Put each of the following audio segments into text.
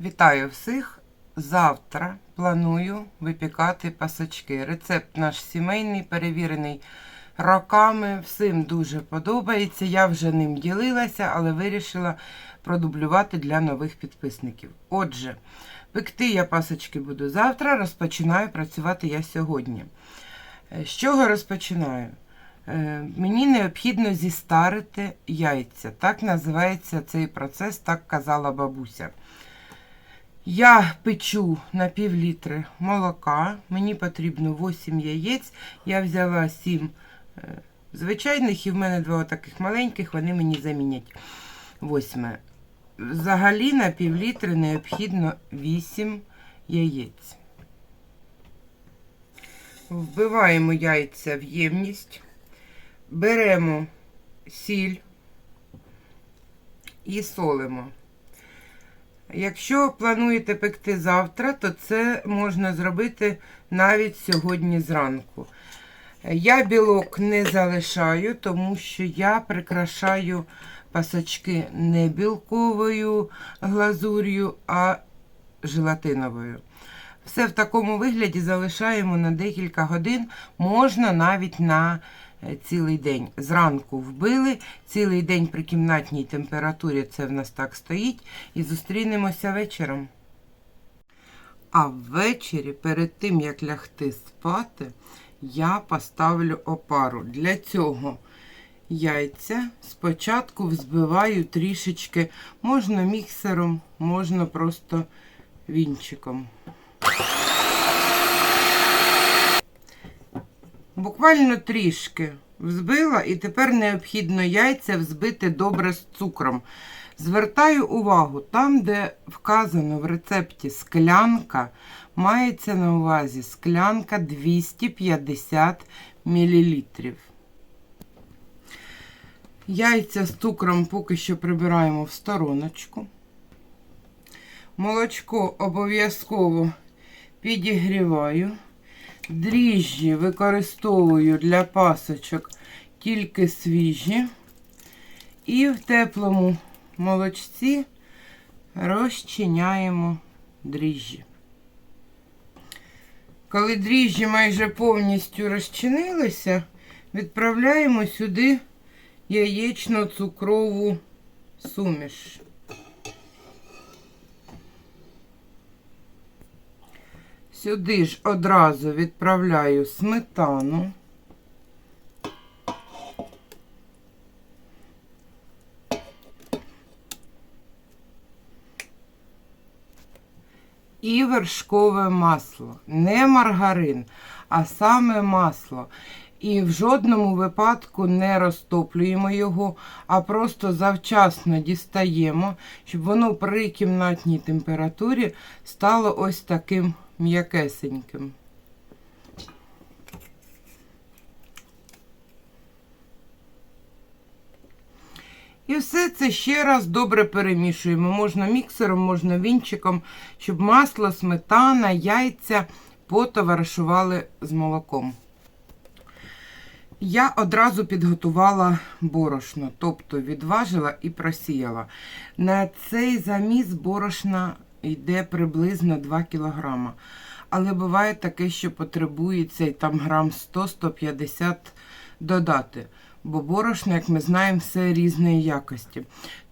Вітаю всіх! Завтра планую випікати пасочки. Рецепт наш сімейний, перевірений роками. Всім дуже подобається. Я вже ним ділилася, але вирішила продублювати для нових підписників. Отже, пекти я пасочки буду завтра, розпочинаю працювати я сьогодні. Е, З чого розпочинаю? Е, Мені необхідно зістарити яйця. Так називається цей процес, так казала бабуся. Я печу на пів літри молока. Мені потрібно 8 яєць. Я взяла 7 е, звичайних, і в мене два таких маленьких, вони мені замінять восьме. Взагалі на пів літри необхідно 8 яєць. Вбиваємо яйця в ємність, беремо сіль і солимо. Якщо плануєте пекти завтра, то це можна зробити навіть сьогодні зранку. Я білок не залишаю, тому що я прикрашаю пасочки не білковою глазур'ю, а желатиновою. Все в такому вигляді залишаємо на декілька годин, можна навіть на цілий день. Зранку вбили, цілий день при кімнатній температурі це в нас так стоїть, і зустрінемося вечором. А ввечері, перед тим як лягти спати, я поставлю опару. Для цього яйця спочатку взбиваю трішечки, можна міксером, можна просто вінчиком. Буквально трішки взбила, і тепер необхідно яйця взбити добре з цукром. Звертаю увагу, там, де вказано в рецепті склянка, мається на увазі склянка 250 мл. Яйця з цукром поки що прибираємо в стороночку. Молочко обов'язково підігріваю. Дріжджі використовую для пасочок тільки свіжі. І в теплому молочці розчиняємо дріжджі. Коли дріжджі майже повністю розчинилися, відправляємо сюди яєчно-цукрову суміш. Сюди ж одразу відправляю сметану. І вершкове масло. Не маргарин, а саме масло. І в жодному випадку не розтоплюємо його, а просто завчасно дістаємо, щоб воно при кімнатній температурі стало ось таким м'якесеньким. І все це ще раз добре перемішуємо. Можна міксером, можна вінчиком, щоб масло, сметана, яйця потоваришували з молоком. Я одразу підготувала борошно, тобто відважила і просіяла. На цей заміс борошна йде приблизно 2 кг. Але буває таке, що потребується і там грам 100-150 додати. Бо борошно, як ми знаємо, все різної якості.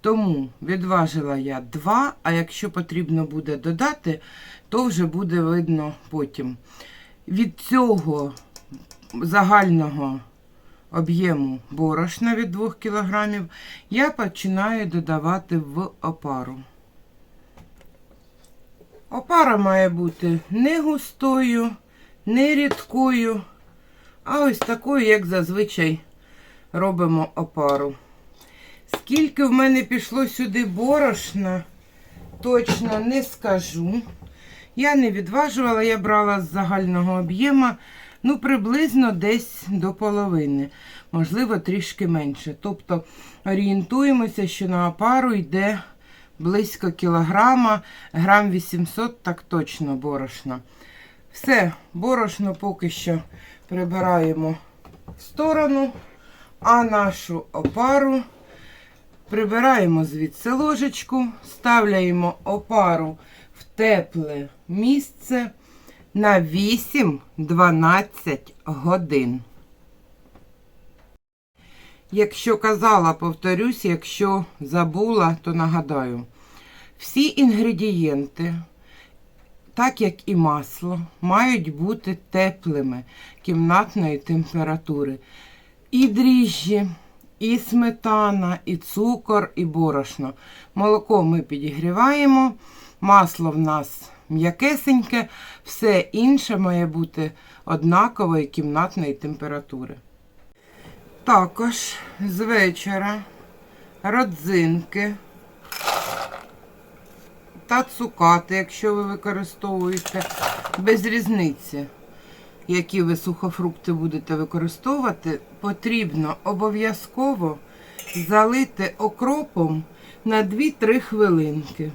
Тому відважила я 2, а якщо потрібно буде додати, то вже буде видно потім. Від цього загального об'єму борошна від 2 кг я починаю додавати в опару. Опара має бути не густою, не рідкою, а ось такою, як зазвичай робимо опару. Скільки в мене пішло сюди борошна, точно не скажу. Я не відважувала, я брала з загального об'єму, ну, приблизно десь до половини, можливо, трішки менше. Тобто орієнтуємося, що на опару йде близько кілограма, грам 800, так точно борошна. Все, борошно поки що прибираємо в сторону, а нашу опару Прибираємо звідси ложечку, ставляємо опару в тепле місце на 8-12 годин. Якщо казала, повторюсь, якщо забула, то нагадаю. Всі інгредієнти, так як і масло, мають бути теплими кімнатної температури. І дріжджі, і сметана, і цукор, і борошно. Молоко ми підігріваємо, масло в нас м'якесеньке, все інше має бути однакової кімнатної температури. Також з вечора родзинки та цукати, якщо ви використовуєте, без різниці, які ви сухофрукти будете використовувати, потрібно обов'язково залити окропом на 2-3 хвилинки.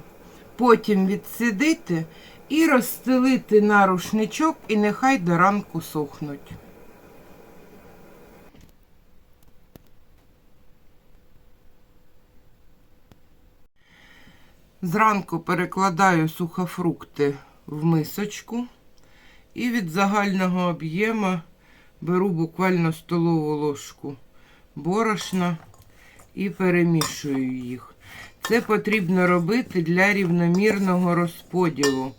Потім відсидити і розстелити на рушничок, і нехай до ранку сохнуть. Зранку перекладаю сухофрукти в мисочку і від загального об'єму беру буквально столову ложку борошна і перемішую їх. Це потрібно робити для рівномірного розподілу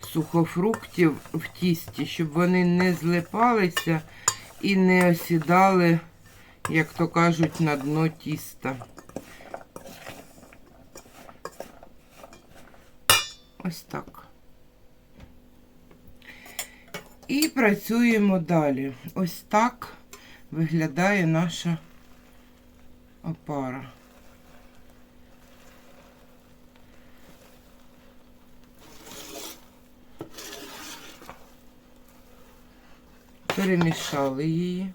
сухофруктів в тісті, щоб вони не злипалися і не осідали, як то кажуть, на дно тіста. Ось так. І працюємо далі. Ось так виглядає наша опара. Перемішали її.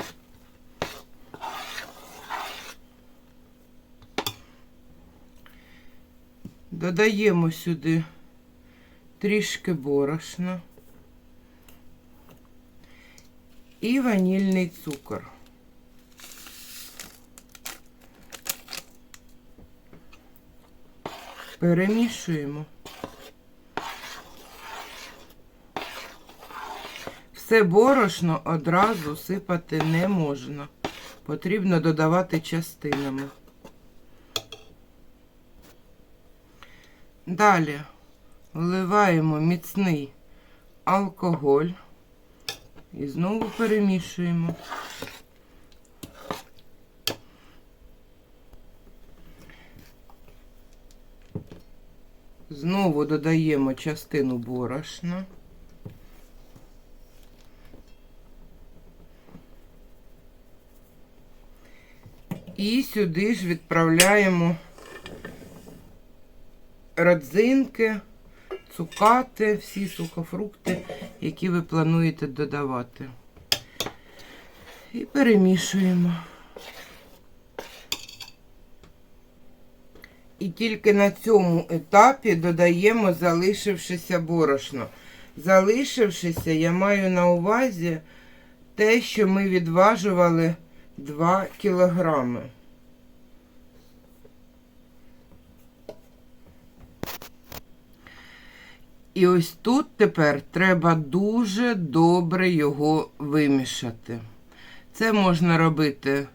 Додаємо сюди трішки борошна і ванільний цукор. Перемішуємо. Все борошно одразу сипати не можна. Потрібно додавати частинами. Далі вливаємо міцний алкоголь і знову перемішуємо. Знову додаємо частину борошна. І сюди ж відправляємо родзинки, цукати, всі сухофрукти, які ви плануєте додавати. І перемішуємо. І тільки на цьому етапі додаємо залишившеся борошно. Залишившися, я маю на увазі те, що ми відважували 2 кілограми. І ось тут тепер треба дуже добре його вимішати. Це можна робити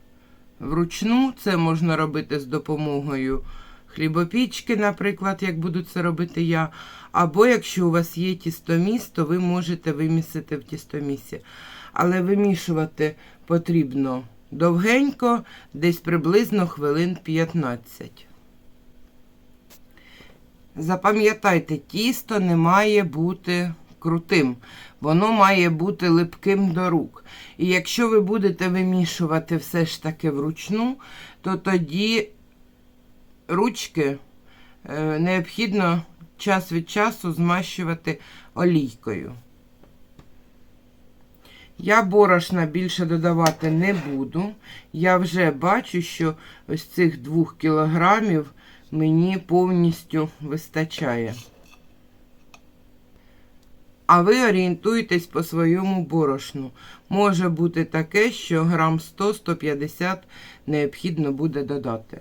вручну, це можна робити з допомогою хлібопічки, наприклад, як буду це робити я. Або якщо у вас є тістоміс, то ви можете вимісити в тістомісі. Але вимішувати потрібно довгенько, десь приблизно хвилин 15. Запам'ятайте, тісто не має бути крутим, воно має бути липким до рук. І якщо ви будете вимішувати все ж таки вручну, то тоді ручки е, необхідно час від часу змащувати олійкою. Я борошна більше додавати не буду. Я вже бачу, що ось цих двох кілограмів мені повністю вистачає. А ви орієнтуєтесь по своєму борошну. Може бути таке, що грам 100-150 необхідно буде додати.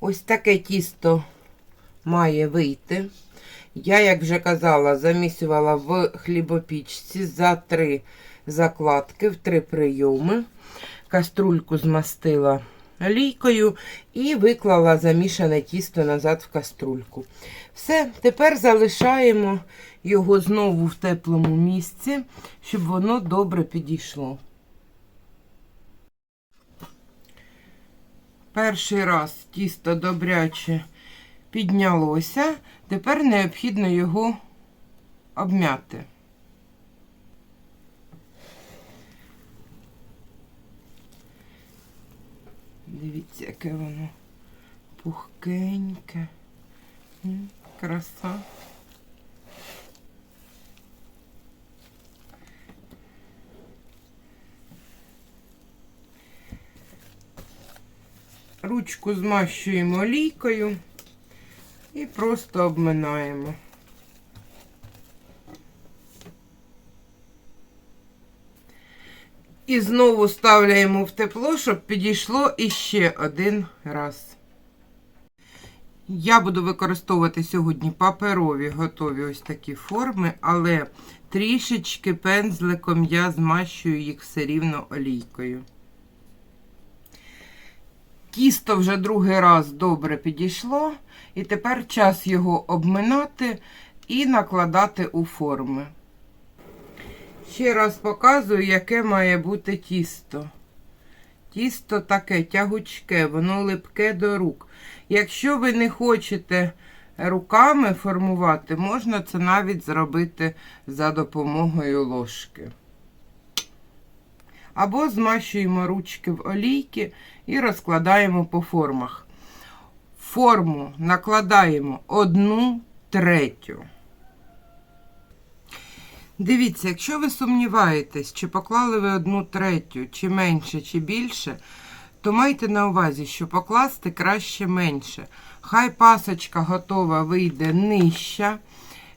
Ось таке тісто має вийти. Я, як вже казала, замісювала в хлібопічці за три закладки, в три прийоми. Каструльку змастила олійкою і виклала замішане тісто назад в каструльку. Все, тепер залишаємо його знову в теплому місці, щоб воно добре підійшло. Перший раз тісто добряче піднялося, тепер необхідно його обмяти. Дивіться, яке воно пухкеньке. Краса. Ручку змащуємо олійкою і просто обминаємо. І знову ставляємо в тепло, щоб підійшло іще один раз. Я буду використовувати сьогодні паперові готові ось такі форми, але трішечки пензликом я змащую їх все рівно олійкою. Тісто вже другий раз добре підійшло, і тепер час його обминати і накладати у форми. Ще раз показую, яке має бути тісто. Тісто таке тягучке, воно липке до рук. Якщо ви не хочете руками формувати, можна це навіть зробити за допомогою ложки. Або змащуємо ручки в олійки і розкладаємо по формах. Форму накладаємо одну третю. Дивіться, якщо ви сумніваєтесь, чи поклали ви одну третю, чи менше, чи більше, то майте на увазі, що покласти краще менше. Хай пасочка готова вийде нижча,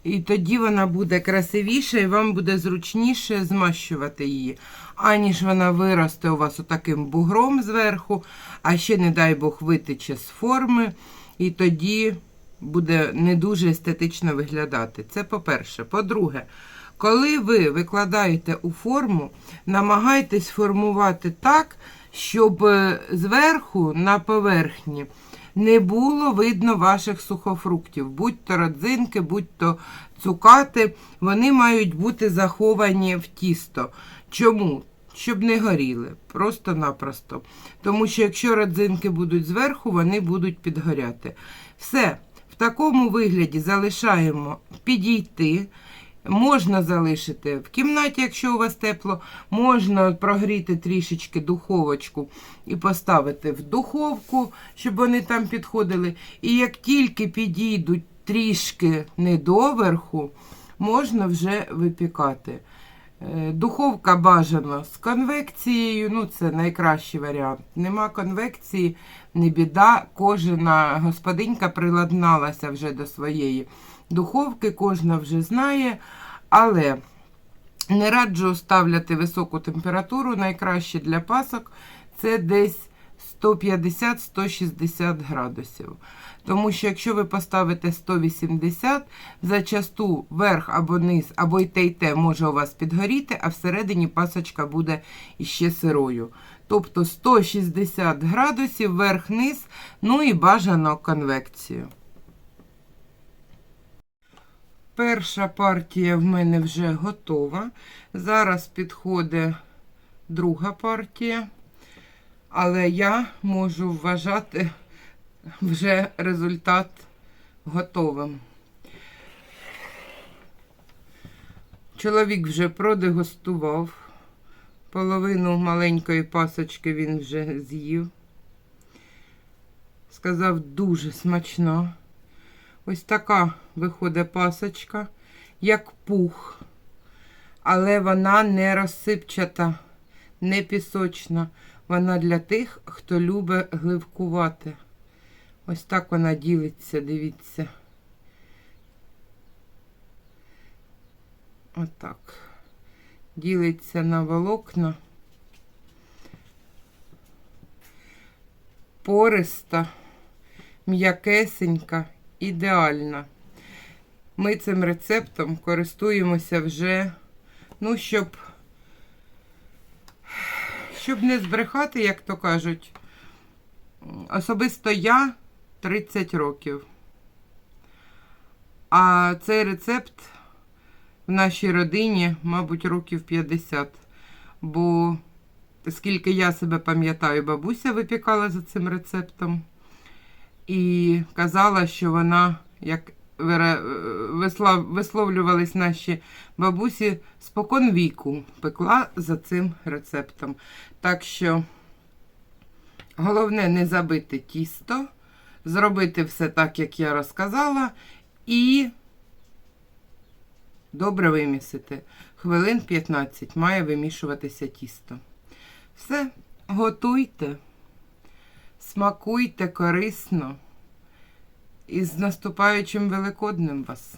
і тоді вона буде красивіша, і вам буде зручніше змащувати її, аніж вона виросте у вас отаким бугром зверху, а ще, не дай Бог, витече з форми, і тоді буде не дуже естетично виглядати. Це по-перше. По-друге, коли ви викладаєте у форму, намагайтесь формувати так, щоб е, зверху на поверхні не було видно ваших сухофруктів, будь-то родзинки, будь-то цукати, вони мають бути заховані в тісто. Чому? Щоб не горіли, просто-напросто. Тому що якщо родзинки будуть зверху, вони будуть підгоряти. Все, в такому вигляді залишаємо підійти. Можна залишити в кімнаті, якщо у вас тепло, можна прогріти трішечки духовочку і поставити в духовку, щоб вони там підходили. І як тільки підійдуть трішки недоверху, можна вже випікати. Е, Духовка бажано з конвекцією, ну це найкращий варіант. Нема конвекції, не біда. Кожна господинька приладналася вже до своєї духовки, кожна вже знає, але не раджу ставляти високу температуру. Найкраще для пасок це десь 150-160 градусів. Тому що якщо ви поставите 180, зачасту верх або низ, або й те, й те може у вас підгоріти, а всередині пасочка буде іще сирою. Тобто 160 градусів, верх-низ, ну і бажано конвекцію. Перша партія в мене вже готова. Зараз підходить друга партія, але я можу вважати вже результат готовим. Чоловік вже продегустував. Половину маленької пасочки він вже з'їв. Сказав, дуже смачно. Ось така виходить пасочка, як пух, але вона не розсипчата, не пісочна. Вона для тих, хто любить гливкувати. Ось так вона ділиться, дивіться. Отак. Ділиться на волокна. Пориста. м'якесенька, ідеальна. Ми цим рецептом користуємося вже, ну, щоб, щоб не збрехати, як то кажуть. Особисто я 30 років. А цей рецепт в нашій родині, мабуть, років 50. Бо, скільки я себе пам'ятаю, бабуся випікала за цим рецептом і казала, що вона, як висловлювались наші бабусі, спокон віку пекла за цим рецептом. Так що головне не забити тісто, зробити все так, як я розказала, і добре вимісити. Хвилин 15 має вимішуватися тісто. Все, готуйте, смакуйте корисно. І з наступаючим Великоднем вас!